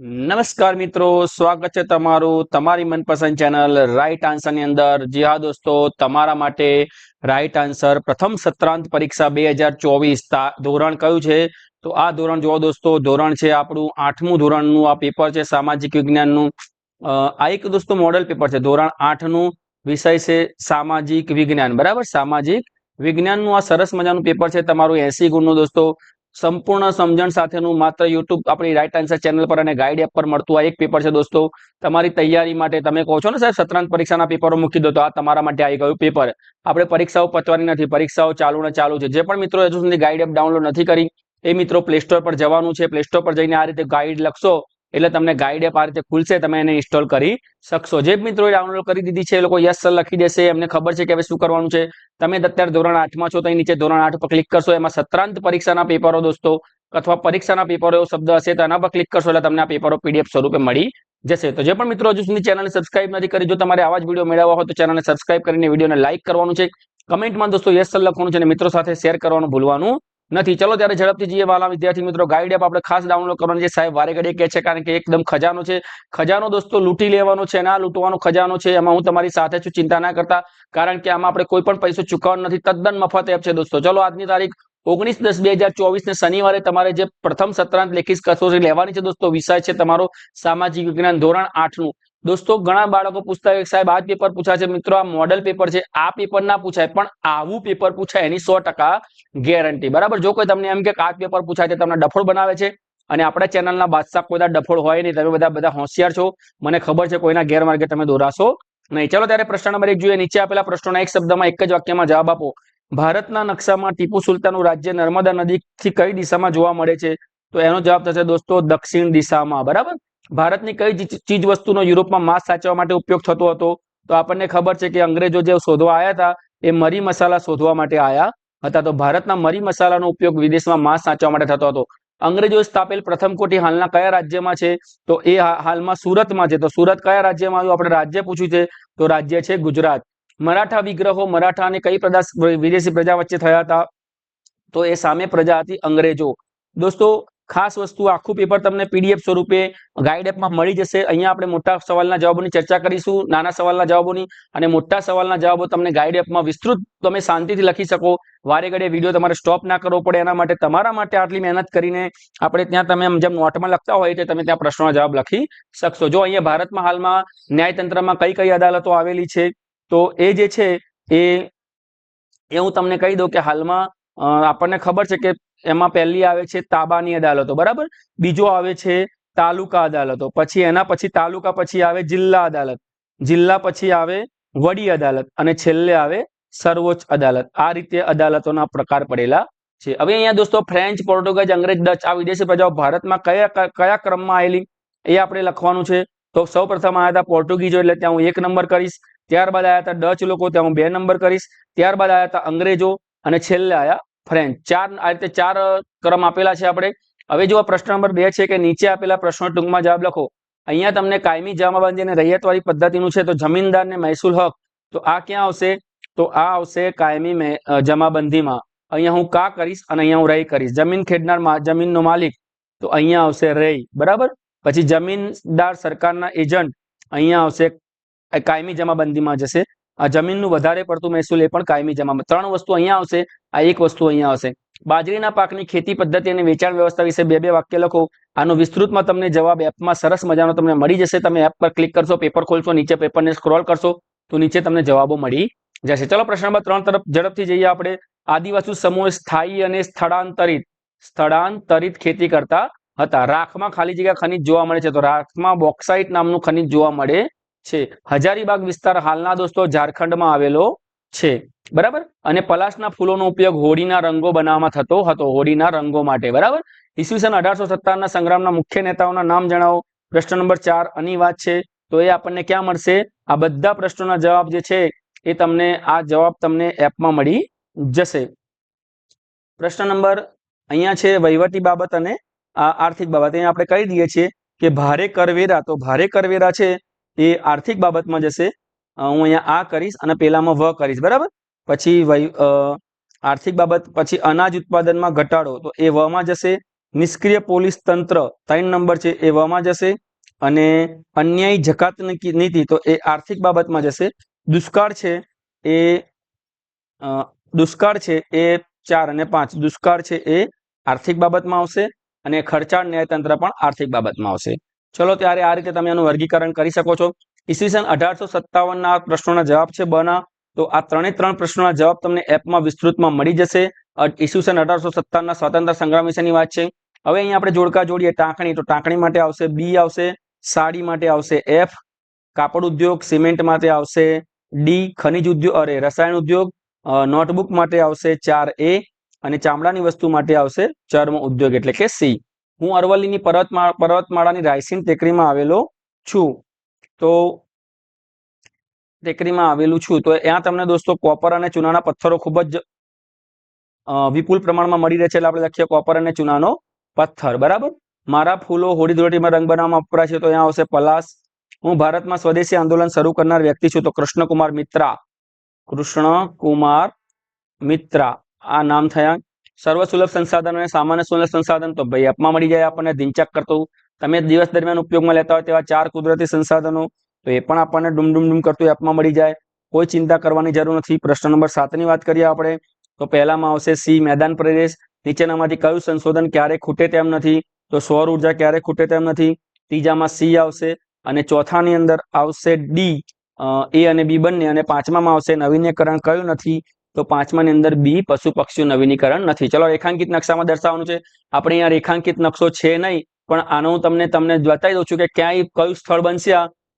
નમસ્કાર મિત્રો, સ્વાગત છે તમારું તમારી મનપસંદ ચેનલ રાઈટ આન્સરની અંદર. જી હા દોસ્તો, તમારા માટે રાઈટ આન્સર પ્રથમ સત્રાંત પરીક્ષા બે હજાર ચોવીસ ધોરણ કયું છે? તો આ ધોરણ જુઓ દોસ્તો, ધોરણ છે આપણું આઠમું ધોરણનું. આ પેપર છે સામાજિક વિજ્ઞાનનું. આ એક દોસ્તો મોડેલ પેપર છે. ધોરણ આઠનું વિષય છે સામાજિક વિજ્ઞાન. બરાબર? સામાજિક વિજ્ઞાનનું આ સરસ મજાનું પેપર છે. તમારું એસી ગુણનું દોસ્તો. સંપૂર્ણ સમજણ સાથેનું માત્ર યુટ્યુબ આપણી રાઈટ આન્સર ચેનલ પર અને ગાઈડ એપ પર મળતું આ એક પેપર છે દોસ્તો. તમારી તૈયારી માટે તમે કહો છો ને સાહેબ સત્રાંત પરીક્ષાના પેપરો મૂકી દો તો આ તમારા માટે આવી ગયું પેપર આપણે પરીક્ષાઓ પતવાની નથી, પરીક્ષાઓ ચાલુ ને ચાલુ છે. જે પણ મિત્રો હજુ સુધી ગાઈડ એપ ડાઉનલોડ નથી કરી, એ મિત્રો પ્લે સ્ટોર પર જવાનું છે. પ્લે સ્ટોર પર જઈને આ રીતે ગાઈડ લખશો એટલે તમને ગાઈડ એપ આ રીતે ખુલશે, તમે એને ઇન્સ્ટોલ કરી શકશો. જે મિત્રોએ ડાઉનલોડ કરી દીધી છે, એ લોકો યસ સર લખી દેશે. એમને ખબર છે કે હવે શું કરવાનું છે. તમે અત્યારે ધોરણ આઠમાં છો, તો અહીં નીચે ધોરણ આઠ પર ક્લિક કરશો. એમાં સત્રાંત પરીક્ષાના પેપરો દોસ્તો, અથવા પરીક્ષાના પેપરો એવો શબ્દ હશે, તો એના પર ક્લિક કરશો એટલે તમને આ પેપરો પીડીએફ સ્વરૂપે મળી જશે. તો જે પણ મિત્રો હજુ સુધી ચેનલને સબસ્ક્રાઇબ નથી કરી, જો તમારે આવા જ વીડિયો મેળવવા હોય તો ચેનલને સબસ્ક્રાઇબ કરીને વિડીયોને લાઇક કરવાનું છે. કમેન્ટમાં દોસ્તો યસ સર લખવાનું છે અને મિત્રો સાથે શેર કરવાનું ભૂલવાનું નથી. ચલો ત્યારે ઝડપથી જઈએ વાલા વિદ્યાર્થી મિત્રો. ગાઈડ એપ આપણે ખાસ ડાઉનલોડ કરવાની છે. સાહેબ, વારે ઘડીએ કે છે કારણ કે એકદમ ખજાનો છે. ખજાનો દોસ્તો, લૂંટી લેવાનો છે ના, લૂંટવાનો ખજાનો છે. એમાં હું તમારી સાથે છું, ચિંતા ના કરતા. કારણ કે આમાં આપણે કોઈ પણ પૈસો ચૂકવવાનો નથી. તદ્દન મફત એપ છે દોસ્તો. ચલો આજની તારીખ ઓગણીસ દસ બે હજાર ચોવીસ ને શનિવારે તમારે જે પ્રથમ સત્રાંત લેખિત કસોટી લેવાની છે દોસ્તો, વિષય છે તમારો સામાજિક વિજ્ઞાન ધોરણ આઠનું. દોસ્તો, ઘણા બાળકો હોય સાહેબ, આ પેપર પૂછાય છે. મિત્રો, આ મોડેલ પેપર છે. આ પેપર ના પૂછાય, પણ આવું પેપર પૂછાય એની સો ગેરંટી બરાબર? જો કોઈ તમને એમ કે આ પેપર પૂછાય છે, તમને ડફોડ બનાવે છે, અને આપણા ચેનલના બાદશાહ કોઈ ડફોડ હોય નહીં, તમે બધા બધા હોશિયાર છો. મને ખબર છે કોઈના ગેરમાર્ગે તમે દોરાશો નહીં. ચલો, ત્યારે પ્રશ્ન નંબર એક જોઈએ. નીચે આપેલા પ્રશ્નોના એક શબ્દમાં એક જ વાક્યમાં જવાબ આપો. ભારતના નકશામાં ટીપુ સુલતાનનું રાજ્ય નર્મદા નદીથી કઈ દિશામાં જોવા મળે છે? તો એનો જવાબ થશે દોસ્તો દક્ષિણ દિશામાં. બરાબર? ભારતની કઈ ચીજ- વસ્તુનો યુરોપમાં માંસ સાચવવા માટે ઉપયોગ થતો હતો? તો આપણને ખબર છે કે અંગ્રેજો જે શોધવા આવ્યા હતા, એ મરી મસાલા શોધવા માટે આવ્યા હતા. તો ભારતના મરી મસાલાનો ઉપયોગ વિદેશમાં માંસ સાચવવા માટે થતો હતો. અંગ્રેજો સ્થાપેલ પ્રથમ કોટી હાલના કયા રાજ્યમાં છે? તો એ હાલમાં સુરતમાં છે. તો સુરત કયા રાજ્યમાં આવ્યું? આપણે રાજ્ય પૂછ્યું છે. તો રાજ્ય છે ગુજરાત. મરાઠા વિગ્રહો મરાઠા અને કઈ પ્રજા વિદેશી પ્રજા વચ્ચે થયા હતા? તો એ સામે પ્રજા હતી અંગ્રેજો. દોસ્તો ખાસ વસ્તુ આખું પેપર તમને પીડીએફ સ્વરૂપે ગાઈડ એપમાં મળી જશે. અહીંયા આપણે મોટા સવાલના જવાબોની ચર્ચા કરીશું, નાના સવાલના જવાબોની અને મોટા સવાલના જવાબો તમને ગાઈડ એપમાં વિસ્તૃત તમે શાંતિથી લખી શકો. વારે ઘડે વીડિયો તમારે સ્ટોપ ના કરવો પડે એના માટે તમારા માટે આટલી મહેનત કરીને આપણે ત્યાં તમે જેમ નોટમાં લખતા હોય તો તમે ત્યાં પ્રશ્નોના જવાબ લખી શકશો. જો અહીંયા ભારતમાં હાલમાં ન્યાયતંત્રમાં કઈ કઈ અદાલતો આવેલી છે, તો એ જે છે એ એ હું તમને કહી દઉં કે હાલમાં આપણને ખબર છે કે એમાં પહેલી આવે છે તાબાની અદાલતો, બરાબર? બીજો આવે છે તાલુકા અદાલતો, પછી એના પછી તાલુકા પછી આવે જિલ્લા અદાલત, જિલ્લા પછી આવે વડી અદાલત અને છેલ્લે આવે સર્વોચ્ચ અદાલત. આ રીતે અદાલતોના પ્રકાર પડેલા છે. હવે અહીંયા દોસ્તો ફ્રેન્ચ, પોર્ટુગીઝ, અંગ્રેજ, ડચ આ વિદેશી પ્રજાઓ ભારતમાં કયા કયા ક્રમમાં આવેલી? એ આપણે લખવાનું છે. તો સૌ પ્રથમ આવ્યા હતા પોર્ટુગીઝો, એટલે ત્યાં હું એક નંબર કરીશ. ત્યારબાદ આવ્યા હતા ડચ લોકો, ત્યાં હું બે નંબર કરીશ. ત્યારબાદ આવ્યા હતા અંગ્રેજો અને છેલ્લે આવ્યા ફ્રેન્ચ ચાર, આ રીતે ચાર ક્રમ આપેલા છે આપણે. હવે જો પ્રશ્ન નંબર બે છે કે નીચે આપેલા પ્રશ્નો ટૂંકમાં જવાબ લખો. અહીંયા તમને કાયમી જમાબંધી અને રૈયતવાળી પદ્ધતિનું છે, તો જમીનદાર ને મહેસૂલ હક. તો આ ક્યાં આવશે? તો આ આવશે કાયમી જમાબંધીમાં અહીંયા હું કા કરીશ અને અહીંયા હું રહી કરીશ. જમીન ખેડનાર જમીનનો માલિક. તો અહીંયા આવશે રહી. બરાબર? પછી જમીનદાર સરકારના એજન્ટ અહીંયા આવશે કાયમી જમાબંધીમાં જશે. જમીનનું વધારે પડતું મહેસૂલ એ પણ કાયમી જમામાં ત્રણ વસ્તુ અહીંયા આવશે, આ એક વસ્તુ અહીંયા આવશે. બાજરીના પાકની ખેતી પદ્ધતિ અને વેચાણ વ્યવસ્થા વિશે બે બે વાક્ય લખો. આનો વિસ્તૃતમાં તમને જવાબ એપમાં સરસ મજાનો તમને મળી જશે. તમે એપ પર ક્લિક કરશો, પેપર ખોલશો, નીચે પેપરને સ્ક્રોલ કરશો, તો નીચે તમને જવાબો મળી જશે. ચલો પ્રશ્ન નંબર ત્રણ તરફ ઝડપથી જઈએ આપણે. આદિવાસી સમૂહ સ્થાયી અને સ્થળાંતરિત સ્થળાંતરિત ખેતી કરતા હતા. રાખમાં ખાલી જગ્યા ખનિજ જોવા મળે છે. તો રાખમાં બોક્સાઇટ નામનું ખનિજ જોવા મળે છે. હજારીબાગ વિસ્તાર હાલના દોસ્તો ઝારખંડમાં આવેલો છે. બરાબર? અને પલાશના ફૂલોનો ઉપયોગ હોળીના રંગો બનાવવામાં થતો હતો. હોળીના રંગો માટે. બરાબર? ઈસવીસન અઢારસો સત્તાવનના સંગ્રામના મુખ્ય નેતાઓના નામ જણાવો. પ્રશ્ન નંબર ચાર વાત છે. તો એ આપણને ક્યાં મળશે? આ બધા પ્રશ્નોના જવાબ જે છે એ તમને, આ જવાબ તમને એપમાં મળી જશે. પ્રશ્ન નંબર અહીંયા છે વહીવટી બાબત અને આર્થિક બાબત. અહીંયા આપણે કહી દઈએ છીએ કે ભારે કરવેરા. તો ભારે કરવેરા છે. એ આર્થિક બાબતમાં જશે હું અહીંયા આ કરીશ અને પેલામાં વ કરીશ, બરાબર? પછી આર્થિક બાબત, પછી અનાજ ઉત્પાદનમાં ઘટાડો, તો એ વમાં જશે. નિષ્ક્રિય પોલીસ તંત્ર, ત્રણ નંબર છે, એ વમાં જશે. અને અન્યાયી જકાત નીતિ- તો એ આર્થિક બાબતમાં જશે. દુષ્કાળ છે, એ દુષ્કાળ છે, એ ચાર અને પાંચ. દુષ્કાળ છે, એ આર્થિક બાબતમાં આવશે અને ખર્ચાળ ન્યાયતંત્ર પણ આર્થિક બાબતમાં આવશે. ચલો ત્યારે આ રીતે તમે આનું વર્ગીકરણ કરી શકો છો. ઈસવીસન અઢારસો સત્તાવનના પ્રશ્નોના જવાબ છે બના. તો આ ત્રણે ત્રણ પ્રશ્નોના જવાબ તમને એપમાં વિસ્તૃતમાં મળી જશે. ઈસવીસન અઢારસો સત્તાવનના સ્વતંત્ર સંગ્રામ વિશેની વાત છે. હવે અહીંયા આપણે જોડકા જોડીએ. ટાંકણી, તો ટાંકણી માટે આવશે બી આવશે, સાડી માટે આવશે એફ, કાપડ ઉદ્યોગ, સિમેન્ટ માટે આવશે ડી, ખનિજ ઉદ્યોગ, અરે, રસાયણ ઉદ્યોગ નોટબુક માટે આવશે ચાર એ, અને ચામડાની વસ્તુ માટે આવશે ચર્મ ઉદ્યોગ એટલે કે સી. હું અરવલ્લીની પર્વતમાળા પર્વતમાળાની રાયસીન ટેકરીમાં આવેલો છું. તો ટેકરીમાં આવેલું છું. તો ત્યાં તમને દોસ્તો કોપર અને ચૂનાના પથ્થરો ખૂબ જ વિપુલ પ્રમાણમાં મળી રહે છે. એટલે આપણે લખીએ કોપર અને ચૂનાનો પથ્થર. બરાબર? મારા ફૂલો હોળી ધૂળેટીમાં રંગ બનાવવામાં વપરાય છે. તો અહીંયા આવશે પલાસ. હું ભારતમાં સ્વદેશી આંદોલન શરૂ કરનાર વ્યક્તિ છું. તો કૃષ્ણકુમાર મિત્રા. કૃષ્ણકુમાર મિત્રા. આ નામ થયા સર્વ સુલભ સંસાધન અને સામાન્ય સુલભ સંસાધન તો ભાઈ એપમાં મળી જાય આપણને ધીનચક કરતું. તમે દિવસ દરમિયાન ઉપયોગમાં લેતા હોય તેવા ચાર કુદરતી સંસાધનો, તો એ પણ આપણને ડુમ ડુમ ડુમ કરતું એપમાં મળી જાય. કોઈ ચિંતા કરવાની જરૂર નથી. પ્રશ્ન નંબર સાતની વાત કરીએ આપણે, તો પહેલામાં આવશે સી, મેદાન પ્રદેશ. નીચેનામાંથી કયું સંશોધન ક્યારે ખૂટે તેમ નથી, તો સૌર ઊર્જા ક્યારે ખૂટે તેમ નથી. ત્રીજામાં સી આવશે અને ચોથાની અંદર આવશે ડી એ અને બી બંને અને પાંચમામાં આવશે નવીનીકરણ કયું નથી. તો પાંચમાની અંદર બી, પશુ પક્ષીઓ નવીનીકરણ નથી. ચલો, રેખાંકિત નકશામાં દર્શાવવાનું છે. આપણે અહીંયા રેખાંકિત નકશો છે નહીં, પણ આનો હું તમને તમને બતાવી દઉં છું કે ક્યાંય કયું સ્થળ બનશે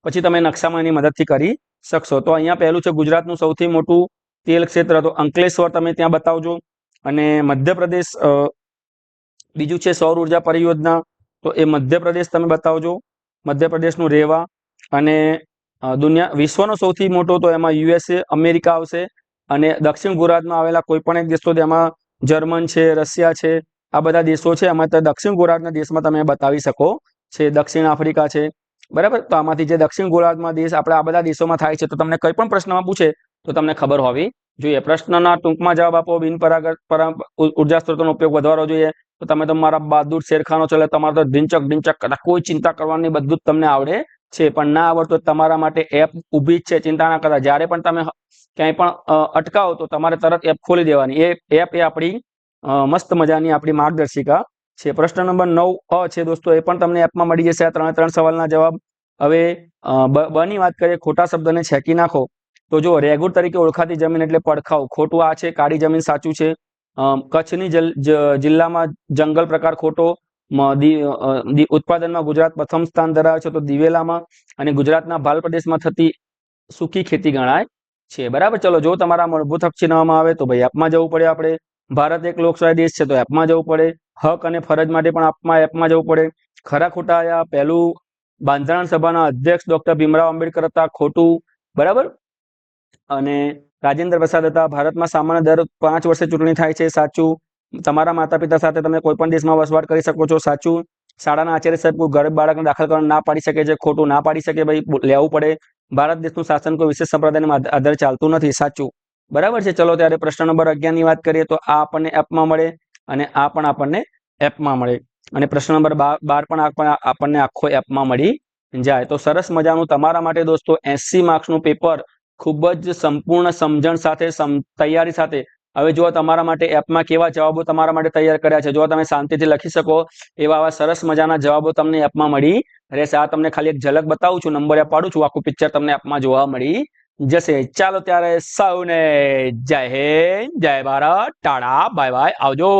પછી તમે નકશામાં એની મદદથી કરી શકશો. તો અહીંયા પહેલું છે ગુજરાતનું સૌથી મોટું તેલ ક્ષેત્ર. તો અંકલેશ્વર તમે ત્યાં બતાવજો. અને મધ્યપ્રદેશ બીજું છે સૌર ઊર્જા પરિયોજના. તો એ મધ્યપ્રદેશ તમે બતાવજો. મધ્યપ્રદેશનું રેવા. અને દુનિયા, વિશ્વનો સૌથી મોટો તો એમાં યુએસએ, અમેરિકા આવશે. અને દક્ષિણ ગુજરાતમાં આવેલા કોઈ પણ એક દેશ તો તેમાં જર્મન છે, રશિયા છે, આ બધા દેશો છે, એમાં દક્ષિણ ગોળાર્ધના દેશમાં તમે બતાવી શકો છે, દક્ષિણ આફ્રિકા છે, બરાબર? તો આમાંથી જે દક્ષિણ ગોળાર્ધમાં દેશ આપણે આ બધા દેશોમાં થાય છે, તો તમને કોઈ પણ પ્રશ્નમાં પૂછે, તો તમને ખબર હોવી જોઈએ. પ્રશ્નના ટૂંકમાં જવાબ આપો બિનપરાગત ઊર્જા સ્ત્રોતોનો ઉપયોગ વધારવો જોઈએ. તો તમે તો મારા બહાદુર શેરખાનો છો, એટલે તમારે તો ઢીંચક ઢીંચક કોઈ ચિંતા કરવાની બધું જ તમને આવડે છે પણ ના આવડતું તમારા માટે એપ ઊભી છે ચિંતા ના કરતા. જ્યારે પણ તમે ક્યાંય પણ અટકાવો તો તમારે તરત એપ ખોલી દેવાની. એ એપ એ આપણી મસ્ત મજાની આપણી માર્ગદર્શિકા છે. પ્રશ્ન નંબર નવ અ છે દોસ્તો એ પણ તમને એપમાં મળી જશે. આ ત્રણે ત્રણ સવાલના જવાબ. હવે અ, બ- બ ની વાત કરીએ ખોટા શબ્દને છેકી નાખો. તો જો રેગુર તરીકે ઓળખાતી જમીન એટલે પડખાવ ખોટું આ છે કાળી જમીન સાચું છે. કચ્છની જિલ્લામાં જંગલ પ્રકાર ખોટો ઉત્પાદનમાં ગુજરાત પ્રથમ સ્થાન ધરાવે છે, તો દિવેલામાં અને ગુજરાતના ભાલ પ્રદેશમાં થતી સૂકી ખેતી ગણાય છે. બરાબર? ચલો, જો તમારા મૂળભૂત હક આવે, તો ભાઈ એપમાં જવું પડે આપણે. ભારત એક લોકશાહી દેશ છે, તો એપમાં જવું પડે. હક અને ફરજ માટે પણ આપમાં, એપમાં જવું પડે. ખરા ખોટા આયા પહેલું બાંધારણ સભાના અધ્યક્ષ ડોક્ટર ભીમરાવ આંબેડકર હતા, ખોટું. બરાબર? અને રાજેન્દ્ર પ્રસાદ હતા. ભારતમાં સામાન્ય દર પાંચ વર્ષે ચૂંટણી થાય છે, સાચું. તમારા માતા પિતા સાથે તમે કોઈ પણ દેશમાં વસવાટ કરી શકો છો, સાચું. શાળાના આચાર્ય સાહેબ કોઈ ગરીબ બાળકને દાખલ કરવા ના પાડી શકે છે, ખોટું ના પાડી શકે, ભાઈ લેવું પડે. ભારત દેશનું શાસન કોઈ વિશેષ સંપ્રદાયના આધ- આધારે ચાલતું નથી, સાચું. બરાબર છે, ચલો ત્યારે પ્રશ્ન નંબર અગિયારની વાત કરીએ, તો આ આપણને એપમાં મળે અને આ પણ આપણને એપમાં મળે. અને પ્રશ્ન નંબર બાર પણ આપણને આખો એપમાં મળી જાય. તો સરસ મજાનું તમારા માટે દોસ્તો, એસી માર્ક્સનું પેપર ખૂબ જ સંપૂર્ણ સમજણ સાથે તૈયારી સાથે હવે જો તમારા માટે એપમાં કેવા જવાબો તમારા માટે તૈયાર કર્યા છે. જો તમે શાંતિથી લખી શકો. એવા આવા સરસ મજાના જવાબો તમને એપમાં મળી રહેશે. આ તમને ખાલી એક ઝલક બતાવું છું. નંબર એ પાડું છું. આખું પિક્ચર તમને એપમાં જોવા મળી જશે. ચાલો ત્યારે સૌને જય હિન્દ. જય ભારત. ટાળા bye bye. આવજો.